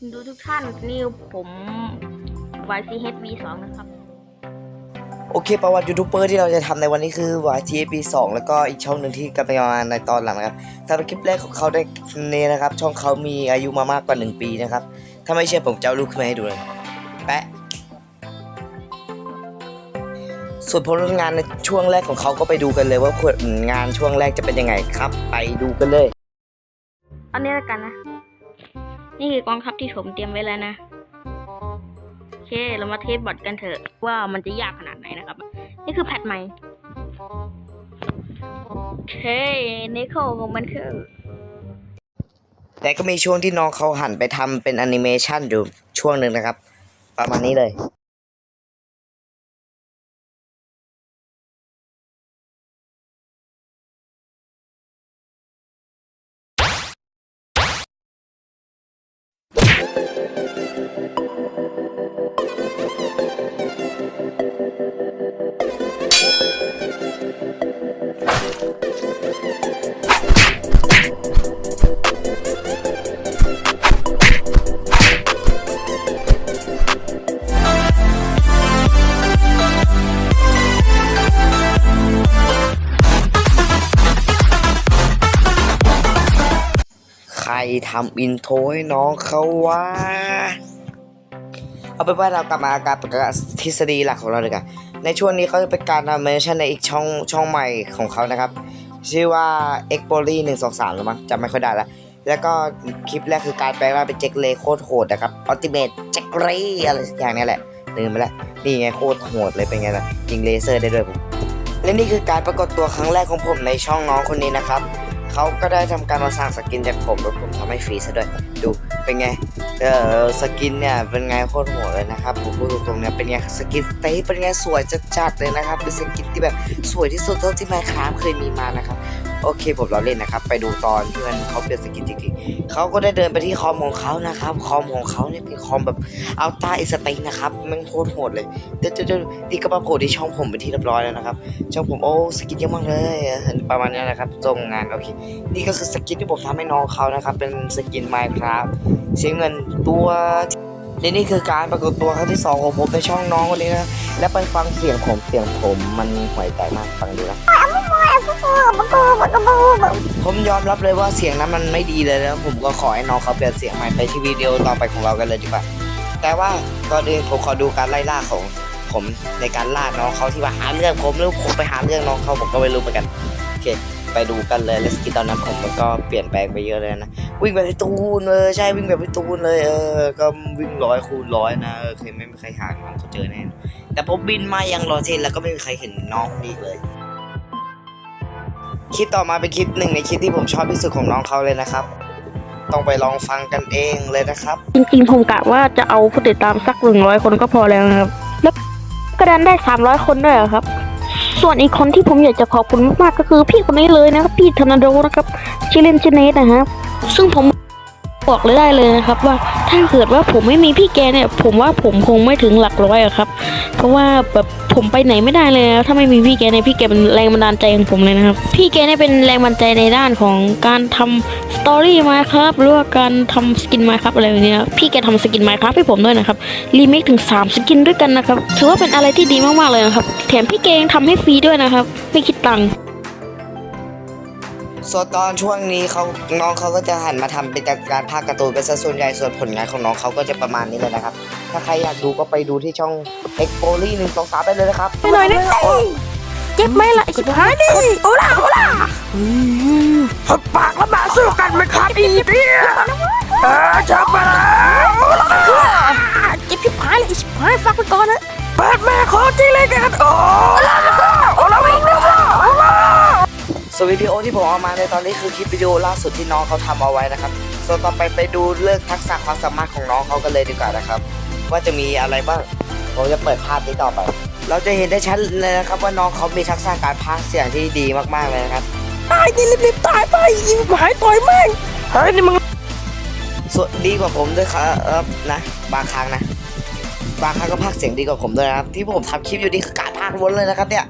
คุณดูทุกท่านนี่ผม YCHV 2นะครับ โอเค ประวัติยูทูบเบอร์ที่เราจะทำในวันนี้คือ YTP 2แล้วก็อีกช่องหนึ่งที่กำลังมาในตอนหลังนะครับสำหรับคลิปแรกของเขาได้นี้นะครับ ช่องเขามีอายุมามากกว่า 1 ปีนะครับ ถ้าไม่เชื่อผมจะเอารูปขึ้นมาให้ดูเลยแปะส่วนผลงานในช่วงแรกของเขาก็ไปดูกันเลยว่าผลงานช่วงแรกจะเป็นยังไงครับ ไปดูกันเลย อันนี้ละกันนะ นี่คือกองทัพที่ผมเตรียมไว้แล้วนะโอเค เรามาเทสบอทกันเถอะ ว่ามันจะยากขนาดไหนนะครับ นี่คือแพทใหม่โอเคนิโคของมันคือ แต่ก็มีช่วงที่น้องเขาหันไปทำเป็นแอนิเมชันอยู่ช่วงหนึ่งนะครับ ประมาณนี้เลย ทำอินโทรให้น้องเขาวะเอาเป็นว่าเรากลับมาการประกาศทฤษฎีหลักของเราเลยกันในช่วงนี้เขาจะเป็นการทำเมนชั่นในอีกช่องช่องใหม่ของเขานะครับ ชื่อว่า e x p o l y 1 2 3หรือมั้งจำไม่ค่อยได้ละแล้วก็คลิปแรกคือการแปลงร่างเป็นเจ็กเลโคตรโหดนะครับ Ultimate เจ็กเรอะไรอย่างเนี้แหละลืมไปแล้วนี่ไงโคตรโหดเลยเป็นไงล่ะยิงเลเซอร์ได้ด้วยผมและนี่คือการปรากฏตัวครั้งแรกของผมในช่องน้องคนนี้นะครับ เขาก็ได้ทำการมาสร้างสกินจากผมแล้วผมทำให้ฟรีซะด้วยดูเป็นไงเออสกินเนี่ยเป็นไงโคตรโหดเลยนะครับผมพูดตรงๆเนี่ยเป็นไงสกินเต้เป็นไงสวยจัดๆเลยนะครับเป็นสกินที่แบบสวยที่สุดเท่าที่ไมค์คราฟเคยมีมานะครับ โอเคผมเราเล่นนะครับ ไปดูตอนที่มันเขาเปลี่ยนสกินจริงๆเขาก็ได้เดินไปที่คอมของเขานะครับ คอมของเขาเนี่ยเป็นคอมแบบเอาต้าอิสติงนะครับมันโคตรโหดเลยเดี๋ยวเดี๋ยวนี่ก็มาโผล่ที่ช่องผมเป็นที่เรียบร้อยแล้วนะครับ ช่องผมโอ้สกินเยอะมากเลยประมาณนี้นะครับตรงงานโอเคนี่ก็คือสกินที่ผมทำให้น้องเขานะครับ เป็นสกิน Minecraft เสียเงินตัวและนี่คือการปรากฏตัวครั้งที่สองของผมในช่องน้องคนนี้นะ และไปฟังเสียงผมเสียงผมมันห่วยใจมากฟังดูนะ ผมยอมรับเลยว่าเสียงนั้นมันไม่ดีเลยนะผมก็ขอให้น้องเขาเปลี่ยนเสียงใหม่ไปที่วิดีโอต่อไปของเรากันเลยดีกว่า แต่ว่าก่อนอื่นผมขอดูการไล่ล่าของผมในการล่าน้องเขาที่ว่าหาเรื่องผมหรือผมไปหาเรื่องน้องเขาผมก็ไม่รู้เหมือนกันโอเคไปดูกันเลยแล้วสกินตอนนั้นผมมันก็เปลี่ยนแปลงไปเยอะเลยนะวิ่งแบบพี่ตูนเลยใช่วิ่งแบบพี่ตูนเลยเออก็วิ่งร้อยคูณร้อยนะเออเคยไม่มีใครหาน้องเขาเจอแน่แต่ผมบินมาอยังรอเทนแล้วก็ไม่มีใครเห็นน้องคนนี้เลย คลิปต่อมาเป็นคลิปหนึ่งในคลิปที่ผมชอบที่สุดของน้องเขาเลยนะครับ ต้องไปลองฟังกันเองเลยนะครับ จริงๆผมกะว่าจะเอาผู้ติดตามสักหนึ่งร้อยคนก็พอแล้วนะครับ แล้วกระดันได้สามร้อยคนด้วยเหรอครับ ส่วนอีกคนที่ผมอยากจะขอบคุณมากๆก็คือพี่คนนี้เลยนะครับพี่ธนาโดนะครับชื่อเล่นชื่อเนทนะครับซึ่งผม บอกเลยได้เลยนะครับ ว่าถ้าเกิดว่าผมไม่มีพี่แกเนี่ย ผมว่าผมคงไม่ถึงหลักร้อยอะครับ เพราะว่าแบบผมไปไหนไม่ได้เลยถ้าไม่มีพี่แกเนี่ยพี่แกเป็นแรงบันดาลใจของผมเลยนะครับ พี่แกเนี่ยเป็นแรงบันดาลใจในด้านของการทำสตอรี่มาครับหรือว่าการทำสกินมาครับอะไรแบบนี้นะพี่แกทำสกินมาครับให้ผมด้วยนะครับรีเมคถึง 3 สกินด้วยกันนะครับถือว่าเป็นอะไรที่ดีมากๆเลยนะครับ แถมพี่แกยังทำให้ฟรีด้วยนะครับ ไม่คิดตังค์ ส่วนตอนช่วงนี้เขาน้องเขาก็จะหันมาทำเป็นการภาคการ์ตูนเป็นซะส่วนใหญ่ส่วนผลงานของน้องเขาก็จะประมาณนี้เลยนะครับ ถ้าใครอยากดูก็ไปดูที่ช่อง e x p o l y 1 2 3ได้เลยนะครับไปหน่อยนะเจ็บไหมล่ะไอ้ชิบหายดิโอล่าโอล่าหดปากแล้วมาสู้กันไหมครับอีเปียเออจับมาแล้วโอล่าเจ็บชิบหายเลยไอ้ชิบหายฟักไปก่อนนะเปิดแม่ของจริงเลยกันโอล่าโอล่า ส่วนวิดีโอที่ผมเอามาในตอนนี้คือคลิปวิดีโอล่าสุดที่น้องเขาทำเอาไว้นะครับ ส่วนต่อไปไปดูเลือกทักษะความสามารถของน้องเขากันเลยดีกว่านะครับ ว่าจะมีอะไรบ้าง ผมจะเปิดภาพนี้ต่อไป เราจะเห็นได้ชัดเลยนะครับว่าน้องเขามีทักษะการพากย์เสียงที่ดีมากๆเลยนะครับ ตายดิรีบๆตายไปยิงหายต่อยแม่งเฮ้ยนี่มึงส่วนดีกว่าผมด้วยครับนะ บางครั้งนะ บางครั้งก็พากเสียงดีกว่าผมด้วยนะครับที่ผมทำคลิปอยู่นี่คือการพากล้วนเลยนะครับเนี่ย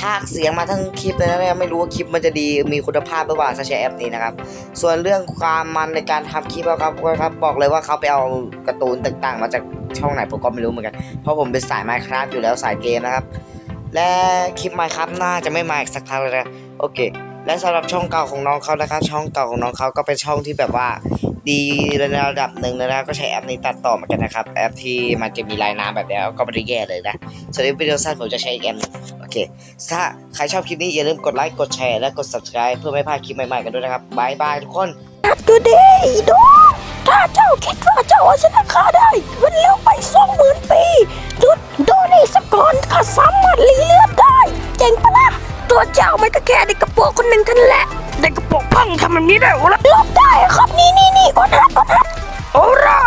ภาคเสียงมาทั้งคลิปเลยนะเนี่ยไม่รู้ว่าคลิปมันจะดีมีคุณภาพหรือเปล่าถ้าใช้แอปนี้นะครับ ส่วนเรื่องความมันในการทำคลิปอะครับก็ครับบอกเลยว่าเขาไปเอาการ์ตูนต่างๆ มาจากช่องไหนผมก็ไม่รู้เหมือนกัน เพราะผมเป็นสาย Minecraft อยู่แล้วสายเกมนะครับ และคลิป Minecraft น่าจะไม่มาอีกสักพักเลยนะโอเค และสำหรับช่องเก่าของน้องเขานะครับช่องเก่าของน้องเขาก็เป็นช่องที่แบบว่า ดีระดับหนึ่งนะครับก็ใช้แอปนี้ตัดต่อเหมือนกันนะครับ แอปที่มันจะมีลายน้ำแบบนี้ก็ไม่ได้แย่เลยนะส่วนในวิดีโอสั้นผมจะใช้อีกแอปนึงโอเค ถ้าใครชอบคลิปนี้อย่าลืมกดไลค์กดแชร์และกด subscribe เพื่อไม่พลาดคลิปใหม่ๆกันด้วยนะครับบายบายทุกคนดูดิดูถ้าเจ้าคิดว่าเจ้าเอาชนะข้าได้ มันเร็วไปสองหมื่นปีดูดูนี่สกอนข้าสามารถรีเลือดได้เจ๋งปะล่ะ ตัวเจ้ามันก็แค่เด็กกระโปรงคนหนึ่งเท่านั้นแหละเด็กกระโปรงพังทำแบบนี้ได้โอ้ละลบได้อะครับนี่นี่นี่ออนฮัทออนฮัทโอ้ละ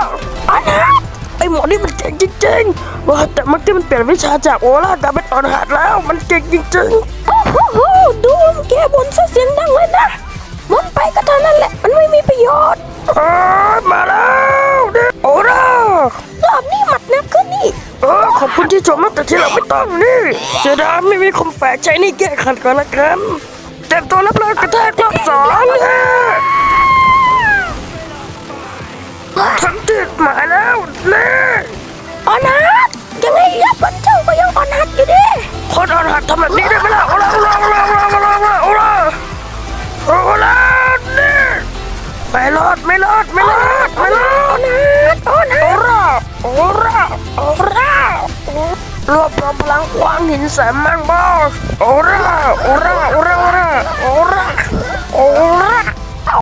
ออนฮัทไอหมอนี่มันเก่งจริงๆว่าแต่เมื่อกี้มันเปลี่ยนวิชาจากโอล่ากลายเป็นออนฮัทแล้ว มันเก่งจริงๆโอ้โหดูมันแกบนซะเสียงดังเลยนะมันไปก็เท่านั้นแหละ มันไม่มีประโยชน์มา ชมนะแต่ที่เราไม่ต้องนี่เจดาไม่มีคมแฝกใช้นี่แก้ขัดก่อนละกันเต็มตัวรับเลยกระแทกรอบสองเนี่ยฉันติดหมายแล้วนี่ออนัทยังไงยับมันเจ้าก็ยังออนัทอยู่ดิคนออนัททำแบบนี้ได้ไหมล่ะโอ้ล่ะโอ้ล่ะโอ้ล่ะโอ้ล่ะโอ้ล่ะโอ้ล่ะโอ้ลาดนี่ไม่รอดไม่รอดไม่รอดไม่รอดโอ้นาโอ้นาโอ้ราโอ้ราโอ้ รวบรวมพลังควางหินแสนมังบอสโอ้ราโอร่าโอร่าโอร่าโอร่าโอร่า